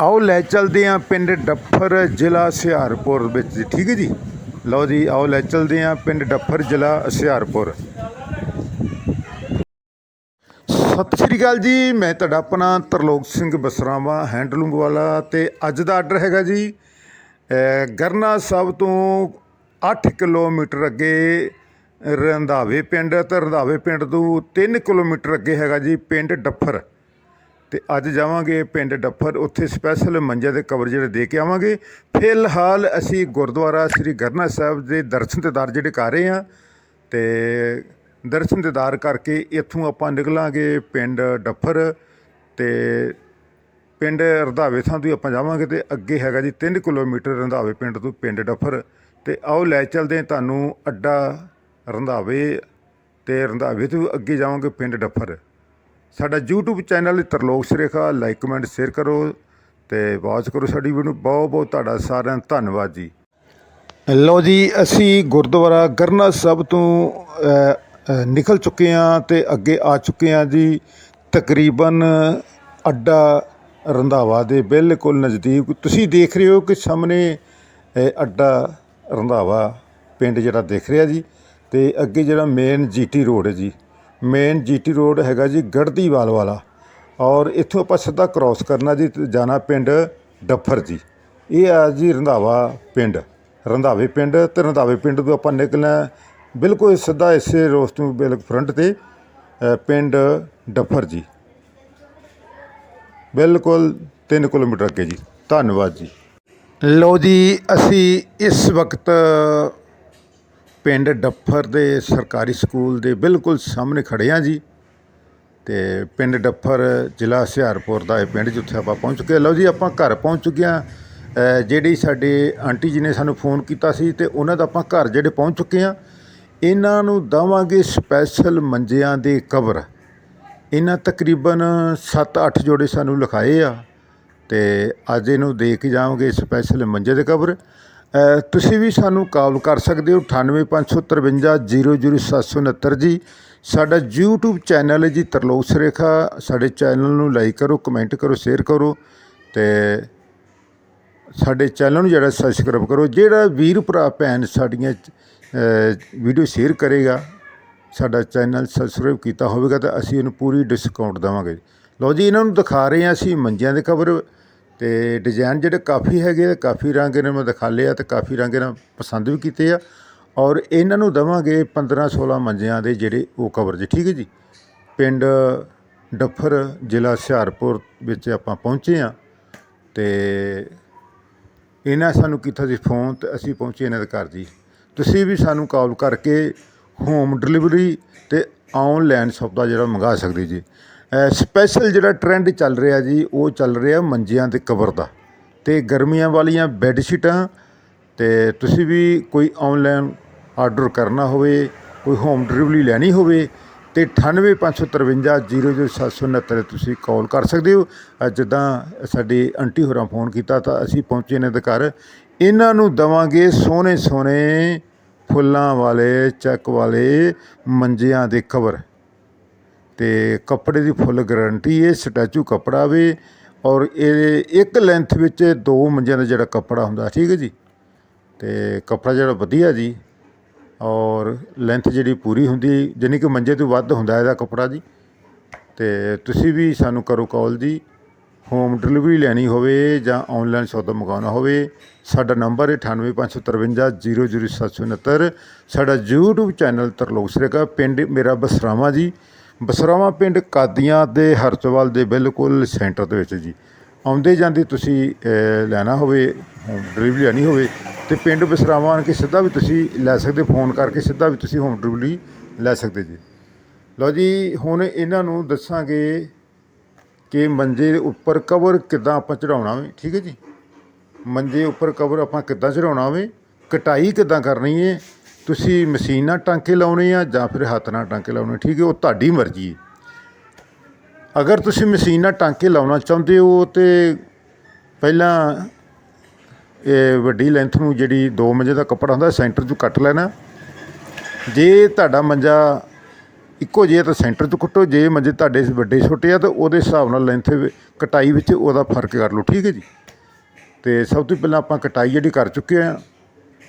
ਆਓ ਲੈ ਚੱਲਦੇ ਆਂ ਪਿੰਡ ਡੱਫਰ ਜ਼ਿਲ੍ਹਾ ਹੁਸ਼ਿਆਰਪੁਰ ਵਿੱਚ ਠੀਕ ਹੈ ਜੀ? ਲਓ ਜੀ, ਆਓ ਲੈ ਚੱਲਦੇ ਆਂ ਪਿੰਡ ਡੱਫਰ ਜ਼ਿਲ੍ਹਾ ਹੁਸ਼ਿਆਰਪੁਰ। ਸਤਿ ਸ਼੍ਰੀ ਅਕਾਲ ਜੀ, ਮੈਂ ਤੁਹਾਡਾ ਆਪਣਾ ਤਰਲੋਕ ਸਿੰਘ ਬਸਰਾਵਾ, ਹੈਂਡਲੂਮ ਵਾਲਾ ਤੇ ਅੱਜ ਦਾ ਆਰਡਰ ਹੈਗਾ ਜੀ ਗਰਨਾ ਸਾਹਿਬ ਤੋਂ 8 ਕਿਲੋਮੀਟਰ ਅੱਗੇ ਰੰਧਾਵੇ ਪਿੰਡ, ਤੇ ਰੰਧਾਵੇ ਪਿੰਡ ਤੋਂ 3 ਕਿਲੋਮੀਟਰ ਅੱਗੇ ਹੈਗਾ ਜੀ ਪਿੰਡ ਡੱਫਰ। ਤੇ ਅੱਜ ਜਾਵਾਂਗੇ ਪਿੰਡ ਡੱਫਰ, ਉੱਥੇ ਸਪੈਸ਼ਲ ਮੰਜੇ ਦੇ ਕਵਰ ਜਿਹੜੇ ਦੇ ਕੇ ਆਵਾਂਗੇ। ਫਿਲਹਾਲ ਅਸੀਂ ਗੁਰਦੁਆਰਾ ਸ੍ਰੀ ਗਰਨਾ ਸਾਹਿਬ ਦੇ ਦਰਸ਼ਨ ਦਿਦਾਰ ਜਿਹੜੇ ਕਰ ਰਹੇ ਹਾਂ, ਤੇ ਦਰਸ਼ਨ ਦਿਦਾਰ ਕਰਕੇ ਇੱਥੋਂ ਆਪਾਂ ਨਿਕਲਾਂਗੇ ਪਿੰਡ ਡੱਫਰ ਤੇ ਪਿੰਡ ਰੰਧਾਵੇ ਥਾਂ ਤੋਂ ਆਪਾਂ ਜਾਵਾਂਗੇ ਤੇ ਅੱਗੇ ਹੈਗਾ ਜੀ 3 ਕਿਲੋਮੀਟਰ ਰੰਧਾਵੇ ਪਿੰਡ ਤੋਂ ਪਿੰਡ ਡੱਫਰ। ਤੇ ਆਓ ਲੈ ਚੱਲਦੇ ਤੁਹਾਨੂੰ ਅੱਡਾ ਰੰਧਾਵੇ ਤੇ ਰੰਧਾਵੇ ਤੋਂ ਅੱਗੇ ਜਾਵਾਂਗੇ ਪਿੰਡ ਡੱਫਰ। ਸਾਡਾ YouTube channel Tarlok Sarekha like comment share ਕਰੋ ਤੇ ਵਾਚ ਕਰੋ ਸਾਡੀ ਵੀਡੀਓ ਬਹੁਤ ਬਹੁਤ ਤੁਹਾਡਾ ਸਾਰਿਆਂ ਦਾ ਧੰਨਵਾਦ ਜੀ। ਲਓ ਜੀ, ਅਸੀਂ ਗੁਰਦੁਆਰਾ ਗਰਨਾ ਸਾਹਿਬ ਤੋਂ ਨਿਕਲ ਚੁੱਕੇ ਹਾਂ ਤੇ ਅੱਗੇ ਆ ਚੁੱਕੇ ਹਾਂ ਜੀ। ਤਕਰੀਬਨ ਅੱਡਾ ਰੰਧਾਵਾ ਦੇ ਬਿਲਕੁਲ ਨਜ਼ਦੀਕ। ਤੁਸੀਂ ਦੇਖ ਰਹੇ ਹੋ ਕਿ ਸਾਹਮਣੇ ਅੱਡਾ ਰੰਧਾਵਾ ਪਿੰਡ ਜਿਹੜਾ ਦਿਖ ਰਿਹਾ ਜੀ। ਤੇ ਅੱਗੇ ਜਿਹੜਾ ਮੇਨ ਜੀਟੀ ਰੋਡ ਹੈ ਜੀ। ਮੇਨ ਜੀਟੀ ਰੋਡ ਹੈਗਾ ਜੀ ਗੜਦੀਵਾਲ ਵਾਲਾ ਔਰ ਇੱਥੋਂ ਆਪਾਂ ਸਿੱਧਾ ਕ੍ਰਾਸ ਕਰਨਾ ਜੀ ਤੇ ਜਾਣਾ ਪਿੰਡ ਡੱਫਰ ਜੀ। ਇਹ ਆ ਜੀ ਰੰਧਾਵਾ ਪਿੰਡ। ਰੰਧਾਵੇ ਪਿੰਡ ਤੇ ਰੰਧਾਵੇ ਪਿੰਡ ਤੋਂ ਆਪਾਂ ਨਿਕਲਣਾ ਬਿਲਕੁਲ ਸਿੱਧਾ ਇਸੇ ਰੋਡ ਤੋਂ ਬਿਲਕੁਲ ਫਰੰਟ ਤੇ ਪਿੰਡ ਡੱਫਰ ਜੀ। ਬਿਲਕੁਲ 3 ਕਿਲੋਮੀਟਰ ਅੱਗੇ ਜੀ। ਧੰਨਵਾਦ ਜੀ। ਲਓ ਜੀ, ਅਸੀਂ ਇਸ ਵਕਤ ਪਿੰਡ ਡੱਫਰ ਦੇ ਸਰਕਾਰੀ ਸਕੂਲ ਦੇ ਬਿਲਕੁਲ ਸਾਹਮਣੇ ਖੜ੍ਹੇ ਹਾਂ ਜੀ। ਅਤੇ ਪਿੰਡ ਡੱਫਰ ਜ਼ਿਲ੍ਹਾ ਹੁਸ਼ਿਆਰਪੁਰ ਦਾ ਇਹ ਪਿੰਡ ਜਿੱਥੇ ਆਪਾਂ ਪਹੁੰਚ ਚੁੱਕੇ ਹਾਂ। ਲਓ ਜੀ, ਆਪਾਂ ਘਰ ਪਹੁੰਚ ਚੁੱਕੇ ਹਾਂ। ਜਿਹੜੀ ਸਾਡੇ ਆਂਟੀ ਜੀ ਨੇ ਸਾਨੂੰ ਫੋਨ ਕੀਤਾ ਸੀ ਅਤੇ ਉਹਨਾਂ ਦਾ ਆਪਾਂ ਘਰ ਜਿਹੜੇ ਪਹੁੰਚ ਚੁੱਕੇ ਹਾਂ। ਇਹਨਾਂ ਨੂੰ ਦੇਵਾਂਗੇ ਸਪੈਸ਼ਲ ਮੰਜਿਆਂ ਦੇ ਕਵਰ। ਇਹਨਾਂ ਤਕਰੀਬਨ 7-8 ਜੋੜੇ ਸਾਨੂੰ ਲਿਖਾਏ ਆ ਅਤੇ ਅੱਜ ਇਹਨੂੰ ਦੇ ਕੇ ਜਾਵਾਂਗੇ ਸਪੈਸ਼ਲ ਮੰਜੇ ਦੇ ਕਵਰ। ਤੁਸੀਂ ਵੀ ਸਾਨੂੰ ਕਾਲ ਕਰ ਸਕਦੇ ਹੋ 9855500769 ਜੀ। ਸਾਡਾ YouTube ਚੈਨਲ ਹੈ ਜੀ ਤਰਲੋਕ ਸਰੇਖਾ ਸਾਡੇ ਚੈਨਲ ਨੂੰ ਲਾਈਕ ਕਰੋ ਕਮੈਂਟ ਕਰੋ ਸ਼ੇਅਰ ਕਰੋ ਤੇ ਸਾਡੇ ਚੈਨਲ ਨੂੰ ਜਿਹੜਾ ਸਬਸਕ੍ਰਾਈਬ ਕਰੋ, ਜਿਹੜਾ ਵੀਰ ਭਰਾ, ਭੈਣ ਸਾਡੀਆਂ ਵੀਡੀਓ ਸ਼ੇਅਰ ਕਰੇਗਾ, ਸਾਡਾ ਚੈਨਲ ਸਬਸਕ੍ਰਾਈਬ ਕੀਤਾ ਹੋਵੇਗਾ ਤਾਂ ਅਸੀਂ ਉਹਨੂੰ ਪੂਰੀ ਡਿਸਕਾਊਂਟ ਦੇਵਾਂਗੇ। ਲਓ ਜੀ, ਇਹਨਾਂ ਨੂੰ ਦਿਖਾ ਰਹੇ ਹਾਂ ਅਸੀਂ ਮੰਜਿਆਂ ਦੇ ਕਵਰ ਅਤੇ ਡਿਜ਼ਾਇਨ ਜਿਹੜੇ ਕਾਫੀ ਹੈਗੇ ਆ, ਕਾਫੀ ਰੰਗ ਇਹਨਾਂ ਮੈਂ ਦਿਖਾਲੇ ਆ ਅਤੇ ਕਾਫੀ ਰੰਗ ਇਹਨਾਂ ਪਸੰਦ ਵੀ ਕੀਤੇ ਆ ਔਰ ਇਹਨਾਂ ਨੂੰ ਦੇਵਾਂਗੇ 15 16 ਮੰਜਿਆਂ ਦੇ ਜਿਹੜੇ ਉਹ ਕਵਰ ਜੀ, ਠੀਕ ਹੈ ਜੀ? ਪਿੰਡ ਡੱਫਰ ਜ਼ਿਲ੍ਹਾ ਹੁਸ਼ਿਆਰਪੁਰ ਵਿੱਚ ਆਪਾਂ ਪਹੁੰਚੇ ਆ ਤੇ ਇਹਨਾਂ ਸਾਨੂੰ ਕੀਤਾ ਸੀ ਫੋਨ ਤੇ ਅਸੀਂ ਪਹੁੰਚੇ ਇਹਨਾਂ ਦੇ ਘਰ ਜੀ। ਤੁਸੀਂ ਵੀ ਸਾਨੂੰ ਕਾਲ ਕਰਕੇ ਹੋਮ ਡਿਲੀਵਰੀ ਤੇ ਆਨਲਾਈਨ ਸੌਦਾ ਜਿਹੜਾ ਮੰਗਾ ਸਕਦੇ ਜੀ। ਸਪੈਸ਼ਲ ਜਿਹੜਾ ਟਰੈਂਡ ਚੱਲ ਰਿਹਾ ਜੀ, ਉਹ ਚੱਲ ਰਿਹਾ ਮੰਜਿਆਂ ਦੇ ਕਵਰ ਦਾ। ਅਤੇ ਗਰਮੀਆਂ ਵਾਲੀਆਂ ਬੈੱਡ ਸ਼ੀਟਾਂ ਤੇ ਤੁਸੀਂ ਵੀ ਕੋਈ ਔਨਲਾਈਨ ਆਰਡਰ ਕਰਨਾ ਹੋਵੇ, ਕੋਈ ਹੋਮ ਡਿਲੀਵਰੀ ਲੈਣੀ ਹੋਵੇ, ਤੇ 9855500769 ਤੇ ਤੁਸੀਂ ਕਾਲ ਕਰ ਸਕਦੇ ਹੋ। ਜਿੱਦਾਂ ਸਾਡੀ ਆਂਟੀ ਹੋਰਾਂ ਫੋਨ ਕੀਤਾ ਤਾਂ ਅਸੀਂ ਪਹੁੰਚੇ ਨੇ ਦੇ ਘਰ। ਇਹਨਾਂ ਨੂੰ ਦੇਵਾਂਗੇ ਸੋਹਣੇ ਸੋਹਣੇ ਫੁੱਲਾਂ ਵਾਲੇ, ਚੱਕ ਵਾਲੇ ਮੰਜਿਆਂ ਦੇ ਕਵਰ ਅਤੇ ਕੱਪੜੇ ਦੀ ਫੁੱਲ ਗਰੰਟੀ ਹੈ ਸਟੈਚੂ ਕੱਪੜਾ ਵੇ ਔਰ ਇਹ ਇੱਕ ਲੈਂਥ ਵਿੱਚ ਦੋ ਮੰਜਿਆਂ ਦਾ ਜਿਹੜਾ ਕੱਪੜਾ ਹੁੰਦਾ, ਠੀਕ ਹੈ ਜੀ? ਅਤੇ ਕੱਪੜਾ ਜਿਹੜਾ ਵਧੀਆ ਜੀ ਔਰ ਲੈਂਥ ਜਿਹੜੀ ਪੂਰੀ ਹੁੰਦੀ, ਜਾਣੀ ਕਿ ਮੰਜੇ ਤੋਂ ਵੱਧ ਹੁੰਦਾ ਇਹਦਾ ਕੱਪੜਾ ਜੀ। ਅਤੇ ਤੁਸੀਂ ਵੀ ਸਾਨੂੰ ਕਰੋ ਕਾਲ ਜੀ ਹੋਮ ਡਿਲੀਵਰੀ ਲੈਣੀ ਹੋਵੇ ਜਾਂ ਆਨਲਾਈਨ ਸੌਦਾ ਮੰਗਵਾਉਣਾ ਹੋਵੇ, ਸਾਡਾ ਨੰਬਰ ਹੈ 9855500769 ਸਾਡਾ YouTube ਚੈਨਲ ਤਰਲੋਕ ਸਰੇਗਾ, ਪਿੰਡ ਮੇਰਾ ਬਸਰਾਵਾ ਜੀ ਬਸਰਾਵਾਂ ਪਿੰਡ ਕਾਦੀਆਂ ਦੇ ਹਰਚਵਾਲ ਦੇ ਬਿਲਕੁਲ ਸੈਂਟਰ ਦੇ ਵਿੱਚ ਜੀ। ਆਉਂਦੇ ਜਾਂਦੇ ਤੁਸੀਂ ਲੈਣਾ ਹੋਵੇ ਹੋਮ ਡਿਲੀਵਰੀ ਲੈਣੀ ਹੋਵੇ ਤੇ ਪਿੰਡ ਬਸਰਾਵਾਂ ਆਣ ਕੇ ਸਿੱਧਾ ਵੀ ਤੁਸੀਂ ਲੈ ਸਕਦੇ, ਫੋਨ ਕਰਕੇ ਸਿੱਧਾ ਵੀ ਤੁਸੀਂ ਹੋਮ ਡਿਲੀਵਰੀ ਲੈ ਸਕਦੇ ਜੀ। ਲਓ ਜੀ, ਹੁਣ ਇਹਨਾਂ ਨੂੰ ਦੱਸਾਂਗੇ ਕਿ ਮੰਜੇ ਦੇ ਉੱਪਰ ਕਵਰ ਕਿੱਦਾਂ ਆਪਾਂ ਚੜਾਉਣਾ ਵੇ, ਠੀਕ ਹੈ ਜੀ? ਮੰਜੇ ਉੱਪਰ ਕਵਰ ਆਪਾਂ ਕਿੱਦਾਂ ਚੜਾਉਣਾ ਵੇ, ਕਟਾਈ ਕਿੱਦਾਂ ਕਰਨੀ ਹੈ ਤੁਸੀਂ ਮਸ਼ੀਨ ਨਾਲ ਟਾਂਕੇ ਲਾਉਣੇ ਆ ਜਾਂ ਫਿਰ ਹੱਥ ਨਾਲ ਟਾਂਕੇ ਲਾਉਣੇ, ਠੀਕ ਹੈ, ਉਹ ਤੁਹਾਡੀ ਮਰਜ਼ੀ ਹੈ। ਅਗਰ ਤੁਸੀਂ ਮਸ਼ੀਨ ਨਾਲ ਟਾਂਕੇ ਲਾਉਣਾ ਚਾਹੁੰਦੇ ਹੋ ਤੇ ਪਹਿਲਾਂ ਇਹ ਵੱਡੀ ਲੈਂਥ ਨੂੰ ਜਿਹੜੀ 2 ਮੰਜੇ ਦਾ ਕੱਪੜਾ ਹੁੰਦਾ, ਸੈਂਟਰ 'ਚੋਂ ਕੱਟ ਲੈਣਾ। ਜੇ ਤੁਹਾਡਾ ਮੰਜਾ ਇੱਕੋ ਜਿਹਾ ਤਾਂ ਸੈਂਟਰ 'ਚ ਕੱਟੋ, ਜੇ ਮੰਜੇ ਤੁਹਾਡੇ ਵੱਡੇ ਛੋਟੇ ਆ ਤਾਂ ਉਹਦੇ ਹਿਸਾਬ ਨਾਲ ਲੈਂਥ ਕਟਾਈ ਵਿੱਚ ਉਹਦਾ ਫ਼ਰਕ ਕਰ ਲਓ, ਠੀਕ ਹੈ ਜੀ। ਤੇ ਸਭ ਤੋਂ ਪਹਿਲਾਂ ਆਪਾਂ ਕਟਾਈ ਜਿਹੜੀ ਕਰ ਚੁੱਕੇ ਆ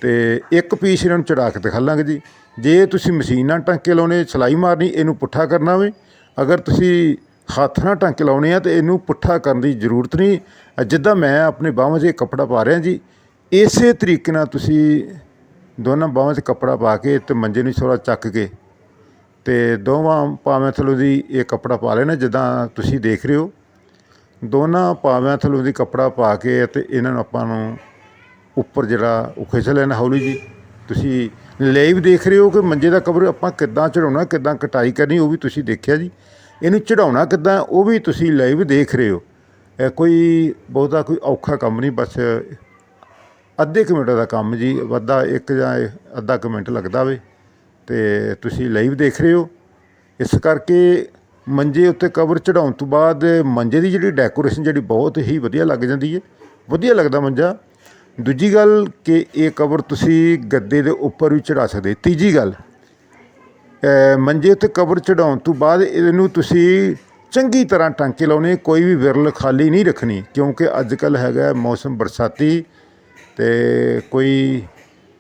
ਤੇ ਇੱਕ ਪੀਸ ਇਹਨਾਂ ਨੂੰ ਚੜਾ ਕੇ ਦਿਖਾ ਲਾਂਗੇ ਜੀ। ਜੇ ਤੁਸੀਂ ਮਸ਼ੀਨ ਨਾਲ ਟਾਂਕੇ ਲਾਉਣੇ, ਸਲਾਈ ਮਾਰਨੀ, ਇਹਨੂੰ ਪੁੱਠਾ ਕਰਨਾ ਵੇ। ਅਗਰ ਤੁਸੀਂ ਹੱਥ ਨਾਲ ਟਾਂਕੇ ਲਾਉਣੇ ਆ ਤੇ ਇਹਨੂੰ ਪੁੱਠਾ ਕਰਨ ਦੀ ਜ਼ਰੂਰਤ ਨਹੀਂ। ਜਿੱਦਾਂ ਮੈਂ ਆਪਣੇ ਬਾਹਾਂ 'ਚ ਇਹ ਕੱਪੜਾ ਪਾ ਰਿਹਾ ਜੀ, ਇਸੇ ਤਰੀਕੇ ਨਾਲ ਤੁਸੀਂ ਦੋਨਾਂ ਬਾਹਾਂ 'ਚ ਕੱਪੜਾ ਪਾ ਕੇ ਤੇ ਮੰਜੇ ਨੂੰ ਥੋੜ੍ਹਾ ਚੱਕ ਕੇ ਤੇ ਦੋਵਾਂ ਪਾਵਿਆਂ ਥੱਲੋਂ ਦੀ ਇਹ ਕੱਪੜਾ ਪਾ ਲੈਣਾ, ਜਿੱਦਾਂ ਤੁਸੀਂ ਦੇਖ ਰਹੇ ਹੋ। ਦੋਨਾਂ ਪਾਵਿਆਂ ਥੱਲੋਂ ਦੀ ਕੱਪੜਾ ਪਾ ਕੇ ਤੇ ਇਹਨਾਂ ਨੂੰ ਆਪਾਂ ਨੂੰ ਉੱਪਰ ਜਿਹੜਾ ਉਹ ਖਿੱਚ ਲੈਣਾ ਹੌਲੀ ਜੀ। ਤੁਸੀਂ ਲਾਈਵ ਦੇਖ ਰਹੇ ਹੋ ਕਿ ਮੰਜੇ ਦਾ ਕਵਰ ਆਪਾਂ ਕਿੱਦਾਂ ਚੜਾਉਣਾ ਕਿੱਦਾਂ ਕਟਾਈ ਕਰਨੀ, ਉਹ ਵੀ ਤੁਸੀਂ ਦੇਖਿਆ ਜੀ। ਇਹਨੂੰ ਚੜਾਉਣਾ ਕਿੱਦਾਂ, ਉਹ ਵੀ ਤੁਸੀਂ ਲਾਈਵ ਦੇਖ ਰਹੇ ਹੋ। ਇਹ ਕੋਈ ਬਹੁਤਾ ਕੋਈ ਔਖਾ ਕੰਮ ਨਹੀਂ, ਬਸ ਅੱਧੇ ਕੁ ਮਿੰਟ ਦਾ ਕੰਮ ਜੀ ਅੱਧਾ ਇੱਕ ਜਾਂ ਅੱਧਾ ਕੁ ਮਿੰਟ ਲੱਗਦਾ ਵੇ। ਤੇ ਤੁਸੀਂ ਲਾਈਵ ਦੇਖ ਰਹੇ ਹੋ। ਇਸ ਕਰਕੇ ਮੰਜੇ ਉੱਤੇ ਕਵਰ ਚੜਾਉਣ ਤੋਂ ਬਾਅਦ ਮੰਜੇ ਦੀ ਜਿਹੜੀ ਡੈਕੋਰੇਸ਼ਨ ਜਿਹੜੀ ਬਹੁਤ ਹੀ ਵਧੀਆ ਲੱਗ ਜਾਂਦੀ ਹੈ। ਵਧੀਆ ਲੱਗਦਾ ਮੰਜਾ। ਦੂਜੀ ਗੱਲ ਕਿ ਇਹ ਕਵਰ ਤੁਸੀਂ ਗੱਦੇ ਦੇ ਉੱਪਰ ਵੀ ਚੜਾ ਸਕਦੇ ਤੀਜੀ ਗੱਲ ਮੰਜੇ ਉੱਤੇ ਕਵਰ ਚੜਾਉਣ ਤੋਂ ਬਾਅਦ ਇਹਨੂੰ ਤੁਸੀਂ ਚੰਗੀ ਤਰ੍ਹਾਂ ਟਾਂਕੇ ਲਾਉਣੇ, ਕੋਈ ਵੀ ਵਿਰਲ ਖਾਲੀ ਨਹੀਂ ਰੱਖਣੀ, ਕਿਉਂਕਿ ਅੱਜ ਕੱਲ ਹੈਗਾ ਮੌਸਮ ਬਰਸਾਤੀ ਤੇ ਕੋਈ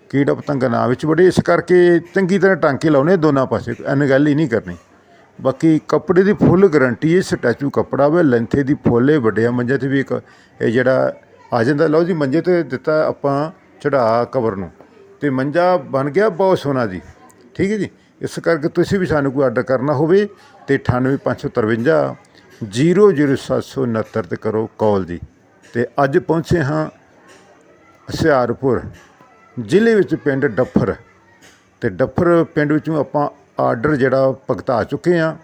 ਕੀੜਾ ਪਤੰਗ ਨਾ ਵਿੱਚ ਵੜੇ ਇਸ ਕਰਕੇ ਚੰਗੀ ਤਰ੍ਹਾਂ ਟਾਂਕੇ ਲਾਉਣੇ ਦੋਨਾਂ ਪਾਸੇ, ਐਨ ਗੱਲ ਹੀ ਨਹੀਂ ਕਰਨੀ। ਬਾਕੀ ਕੱਪੜੇ ਦੀ ਫੁੱਲ ਗਾਰੰਟੀ ਹੈ, ਸਟੈਚੂ ਕੱਪੜਾ ਵੇ, ਲੈਂਥੇ ਦੀ ਫੁੱਲੇ ਵੱਡਿਆ ਮੰਜੇ ਤੇ ਵੀ ਇੱਕ ਇਹ ਜਿਹੜਾ ਆ ਜਾਂਦਾ। ਲਓ ਜੀ, ਮੰਜੇ ਤੇ ਦਿੱਤਾ ਆਪਾਂ ਚੜਾ ਕਵਰ ਨੂੰ। ਤੇ ਮੰਜਾ ਬਣ ਗਿਆ ਬਹੁਤ ਸੋਹਣਾ ਜੀ। ਠੀਕ ਹੈ ਜੀ? ਇਸ ਕਰਕੇ ਤੁਸੀਂ ਵੀ ਸਾਨੂੰ ਕੋਈ ਆਰਡਰ ਕਰਨਾ ਹੋਵੇ ਤੇ 98553 00769 ਤੇ ਕਰੋ ਕਾਲ ਜੀ। ਤੇ ਅੱਜ ਪਹੁੰਚੇ ਹਾਂ ਹੁਸ਼ਿਆਰਪੁਰ ਜ਼ਿਲ੍ਹੇ ਵਿੱਚ ਪਿੰਡ ਡੱਫਰ। ਤੇ ਡੱਫਰ ਪਿੰਡ ਵਿੱਚੋਂ ਆਪਾਂ ਆਰਡਰ ਜਿਹੜਾ ਭੁਗਤਾ ਚੁੱਕੇ ਆ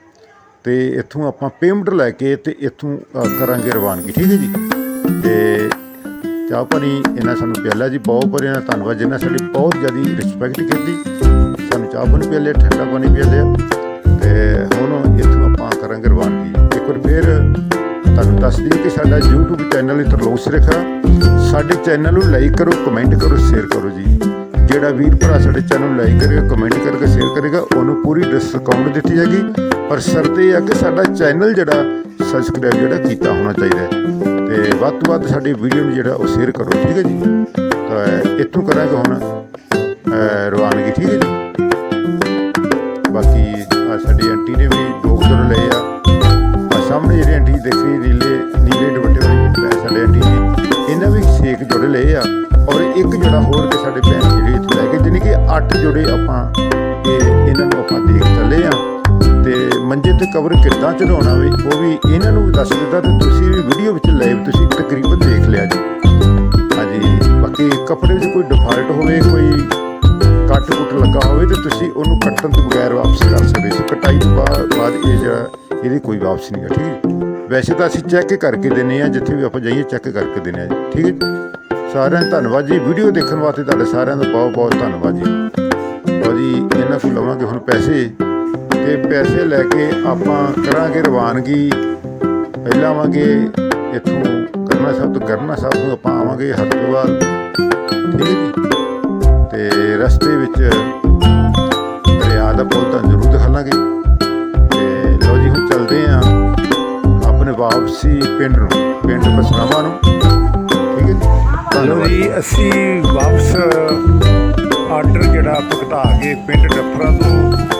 ਤੇ ਇੱਥੋਂ ਆਪਾਂ ਪੇਮੈਂਟ ਲੈ ਕੇ ਤੇ ਇੱਥੋਂ ਕਰਾਂਗੇ ਰਵਾਨਗੀ। ਠੀਕ ਹੈ ਜੀ? ਤੇ ਚਾਹ ਪਾਣੀ ਇਹਨਾਂ ਸਾਨੂੰ ਪਿਆਲਾ ਜੀ ਬਹੁਤ ਪਰ ਇਹਨਾਂ ਧੰਨਵਾਦ ਜਿਨ੍ਹਾਂ ਸਾਡੀ ਬਹੁਤ ਜ਼ਿਆਦਾ ਰਿਸਪੈਕਟ ਕੀਤੀ। ਸਾਨੂੰ ਚਾਹ ਪਾਣੀ ਪਿਆਲੇ, ਠੰਡਾ ਪਾਣੀ ਪਿਆਲਿਆ। ਤੇ ਹੁਣ ਇੱਥੋਂ ਆਪਾਂ ਕਰਾਂਗੇ ਰਵਾਨਗੀ। ਇੱਕ ਵਾਰ ਫਿਰ ਤੁਹਾਨੂੰ ਦੱਸ ਦਈਏ ਕਿ ਸਾਡਾ YouTube ਚੈਨਲ ਤਰਲੋਸ ਰੇਖਾ ਸਾਡੇ ਚੈਨਲ ਨੂੰ ਲਾਈਕ ਕਰੋ ਕਮੈਂਟ ਕਰੋ ਸ਼ੇਅਰ ਕਰੋ ਜੀ। ਜਿਹੜਾ ਵੀਰ ਭਰਾ ਸਾਡੇ ਚੈਨਲ ਨੂੰ ਲਾਈਕ ਕਰੇਗਾ ਕਮੈਂਟ ਕਰਕੇ ਸ਼ੇਅਰ ਕਰੇਗਾ, ਉਹਨੂੰ ਪੂਰੀ ਡਿਸਕਾਊਂਟ ਦਿੱਤੀ ਜਾਏਗੀ। ਪਰ ਸ਼ਰਤ ਇਹ ਆ ਕਿ ਸਾਡਾ ਚੈਨਲ ਜਿਹੜਾ ਸਬਸਕ੍ਰਾਈਬ ਜਿਹੜਾ ਕੀਤਾ ਹੋਣਾ ਚਾਹੀਦਾ ਹੈ। ਤੇ ਵੱਧ ਤੋਂ ਵੱਧ ਸਾਡੀ ਵੀਡੀਓ ਨੂੰ ਜਿਹੜਾ ਉਹ ਸ਼ੇਅਰ ਕਰੋ, ਠੀਕ ਹੈ ਜੀ? ਤਾਂ ਇੱਥੋਂ ਕਰਾਂਗੇ ਹੁਣ ਰਵਾਨਗੀ, ਠੀਕ ਹੈ ਜੀ? ਬਾਕੀ ਸਾਡੇ ਆਂਟੀ ਨੇ ਵੀ ਦੋ ਕੁ ਲਏ ਆ। ਸਾਹਮਣੇ ਜਿਹੜੇ ਆਂਟੀ ਦੇਖ ਰਹੀ ਨੀਲੇ ਨੀਲੇ ਦੁਪੱਟੇ ਵਾਲੀ ਸਾਡੇ ਆਂਟੀ ਜੀ, ਇਹਨਾਂ ਵੀ ਛੇਕ ਜੋੜੇ ਲਏ ਆ। ਔਰ ਇੱਕ ਜੋੜਾ ਹੋਰ ਕੇ ਸਾਡੇ ਭੈਣ ਜਿਹੜੇ ਇੱਥੇ ਲੈ ਕੇ ਜਾਣੀ ਕਿ ਅੱਠ ਜੋੜੇ ਆਪਾਂ ਇਹ ਇਹਨਾਂ ਨੂੰ ਮੰਜੇ ਤੇ ਕਵਰ ਕਿੱਦਾਂ ਚੜਾਉਣਾ ਵੀ, ਉਹ ਵੀ ਇਹਨਾਂ ਨੂੰ ਵੀ ਦੱਸ ਦਿੱਤਾ ਤੇ ਤੁਸੀਂ ਵੀ ਵੀਡੀਓ ਵਿੱਚ ਲਾਈਵ ਤੁਸੀਂ ਤਕਰੀਬਨ ਦੇਖ ਲਿਆ ਜੀ। ਹਾਂਜੀ, ਬਾਕੀ ਕੱਪੜੇ ਵਿੱਚ ਕੋਈ ਡਿਫਾਲਟ ਹੋਵੇ, ਕੋਈ ਕੱਟ ਕੁੱਟ ਲੱਗਾ ਹੋਵੇ ਤੇ ਤੁਸੀਂ ਉਹਨੂੰ ਕੱਟਣ ਤੋਂ ਬਗੈਰ ਵਾਪਸ ਕਰ ਸਕਦੇ ਹੋ ਕਟਾਈ ਤੋਂ ਬਾਅਦ ਬਾਅਦ ਇਹ ਜਿਹੜਾ ਇਹਦੀ ਕੋਈ ਵਾਪਸ ਨਹੀਂ ਹੈ ਠੀਕ ਹੈ ਜੀ। ਵੈਸੇ ਤਾਂ ਅਸੀਂ ਚੈੱਕ ਕਰਕੇ ਦਿੰਨੇ ਆ ਜਿੱਥੇ ਵੀ ਆਪਾਂ ਜਾਈਏ ਚੈੱਕ ਕਰਕੇ ਦਿੰਨੇ ਆ ਜੀ, ਠੀਕ ਹੈ ਸਾਰਿਆਂ ਦਾ ਧੰਨਵਾਦ ਜੀ। ਵੀਡੀਓ ਦੇਖਣ ਵਾਸਤੇ ਤੁਹਾਡੇ ਸਾਰਿਆਂ ਦਾ ਬਹੁਤ ਬਹੁਤ ਧੰਨਵਾਦ ਜੀ। ਲਓ ਜੀ, ਇਹਨਾਂ ਤੋਂ ਲਵਾਂਗੇ ਹੁਣ ਪੈਸੇ। ਤੇ ਪੈਸੇ ਲੈ ਕੇ ਆਪਾਂ ਕਰਾਂਗੇ ਰਵਾਨਗੀ, ਪਹਿਲਾਂ ਆਵਾਂਗੇ ਇੱਥੋਂ ਕਰਨਾ ਸਾਹਿਬ ਤੋਂ ਕਰਨਾ ਸਾਹਿਬ ਤੋਂ ਆਪਾਂ ਆਵਾਂਗੇ ਹਰਦੁਆਰ, ਠੀਕ ਹੈ ਜੀ? ਤੇ ਰਸਤੇ ਵਿੱਚ ਦਰਿਆ ਦਾ ਪੁਲ ਤਾਂ ਜ਼ਰੂਰ ਦਿਖਾਵਾਂਗੇ ਤੇ ਲਓ ਜੀ, ਹੁਣ ਚੱਲਦੇ ਆਂ ਆਪਣੇ ਵਾਪਸੀ ਪਿੰਡ ਨੂੰ, ਪਿੰਡ ਬਸਰਾਵਾ ਨੂੰ, ਠੀਕ ਹੈ ਜੀ? ਲੋ ਜੀ, ਅਸੀਂ ਵਾਪਸ ਆਰਡਰ ਜਿਹੜਾ ਭੁਗਤਾ ਕੇ ਪਿੰਡ ਡੱਫਰਾਂ ਤੋਂ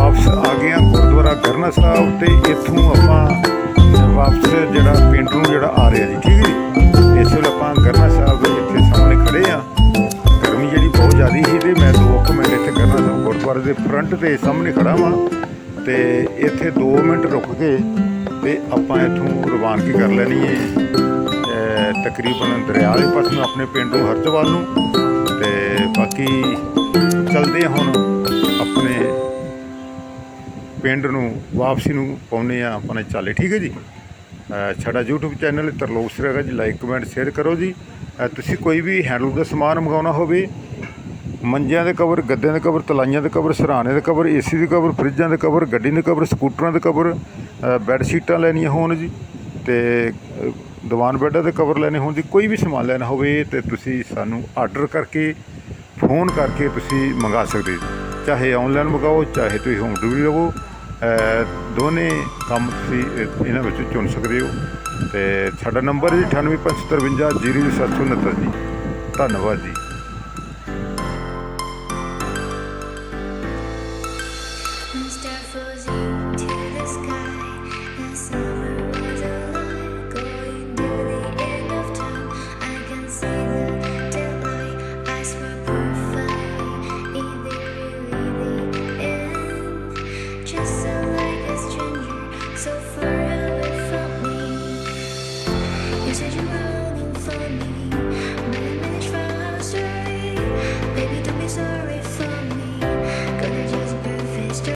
ਵਾਪਸ ਆ ਗਏ ਹਾਂ ਗੁਰਦੁਆਰਾ ਗਰਨਾ ਸਾਹਿਬ ਤੇ ਇੱਥੋਂ ਆਪਾਂ ਵਾਪਸ ਜਿਹੜਾ ਪਿੰਡ ਨੂੰ ਜਿਹੜਾ ਆ ਰਿਹਾ ਜੀ, ਠੀਕ ਹੈ ਜੀ? ਇਸ ਵੇਲੇ ਆਪਾਂ ਗਰਨਾ ਸਾਹਿਬ ਦੇ ਇੱਥੇ ਸਾਹਮਣੇ ਖੜੇ ਆ ਗਰਮੀ ਜਿਹੜੀ ਬਹੁਤ ਜ਼ਿਆਦੀ ਸੀ ਤੇ ਮੈਂ ਦੋ ਕੁ ਮਿੰਟ ਇੱਥੇ ਗਰਨਾ ਸਾਹਿਬ ਗੁਰਦੁਆਰੇ ਦੇ ਫਰੰਟ ਦੇ ਸਾਹਮਣੇ ਖੜਾ ਵਾਂ ਤੇ ਇੱਥੇ 2 ਮਿੰਟ ਰੁਕ ਕੇ ਤੇ ਆਪਾਂ ਇੱਥੋਂ ਰਵਾਨਗੀ ਕਰ ਲੈਣੀ ਹੈ। ਅਹ ਤਕਰੀਬਨ ਦਰਿਆ ਦੇ ਪਾਸੇ ਨੂੰ ਆਪਣੇ ਪਿੰਡ ਨੂੰ ਹਰਚਵਾਲ ਨੂੰ ਤੇ ਬਾਕੀ ਚਲਦੇ ਹਾਂ ਹੁਣ ਆਪਣੇ ਪਿੰਡ ਨੂੰ ਵਾਪਸੀ ਨੂੰ ਪਾਉਨੇ ਆ ਆਪਣੇ ਚਾਲੇ। ਠੀਕ ਹੈ ਜੀ? ਸਾਡਾ YouTube ਚੈਨਲ ਤਰਲੋਕ ਸਰੇਗਾ ਜੀ ਲਾਈਕ ਕਮੈਂਟ ਸ਼ੇਅਰ ਕਰੋ ਜੀ। ਤੁਸੀਂ ਕੋਈ ਵੀ ਹੈਂਡਲੂਮ ਦਾ ਸਮਾਨ ਮੰਗਾਉਣਾ ਹੋਵੇ ਮੰਜਿਆਂ ਦੇ ਕਵਰ ਗੱਦਿਆਂ ਦੇ ਕਵਰ ਤਲਾਈਆਂ ਦੇ ਕਵਰ ਸਰਾਣੇ ਦੇ ਕਵਰ ਏਸੀ ਦੇ ਕਵਰ ਫਰਿੱਜਾਂ ਦੇ ਕਵਰ ਗੱਡੀ ਦੇ ਕਵਰ ਸਕੂਟਰਾਂ ਦੇ ਕਵਰ ਅ, ਬੈੱਡ ਸ਼ੀਟਾਂ ਲੈਣੀਆਂ ਹੋਣ ਜੀ ਤੇ ਦੀਵਾਨ ਬੈੱਡਾਂ ਦੇ ਕਵਰ ਲੈਣੇ ਹੋਣ ਜੀ ਕੋਈ ਵੀ ਸਮਾਨ ਲੈਣਾ ਹੋਵੇ ਤੇ ਤੁਸੀਂ ਸਾਨੂੰ ਆਰਡਰ ਕਰਕੇ ਫੋਨ ਕਰਕੇ ਤੁਸੀਂ ਮੰਗਾ ਸਕਦੇ ਜੀ। ਚਾਹੇ ਆਨਲਾਈਨ ਮੰਗਾਓ ਚਾਹੇ ਤੁਸੀਂ ਹੋਮ ਡਿਲੀਵਰੀ ਲਵੋ ਦੋਨੇ ਕੰਮ ਤੁਸੀਂ ਇਹਨਾਂ ਵਿੱਚੋਂ ਚੁਣ ਸਕਦੇ ਹੋ ਤੇ ਸਾਡਾ ਨੰਬਰ ਹੈ 9855 0769 ਜੀ। ਧੰਨਵਾਦ ਜੀ।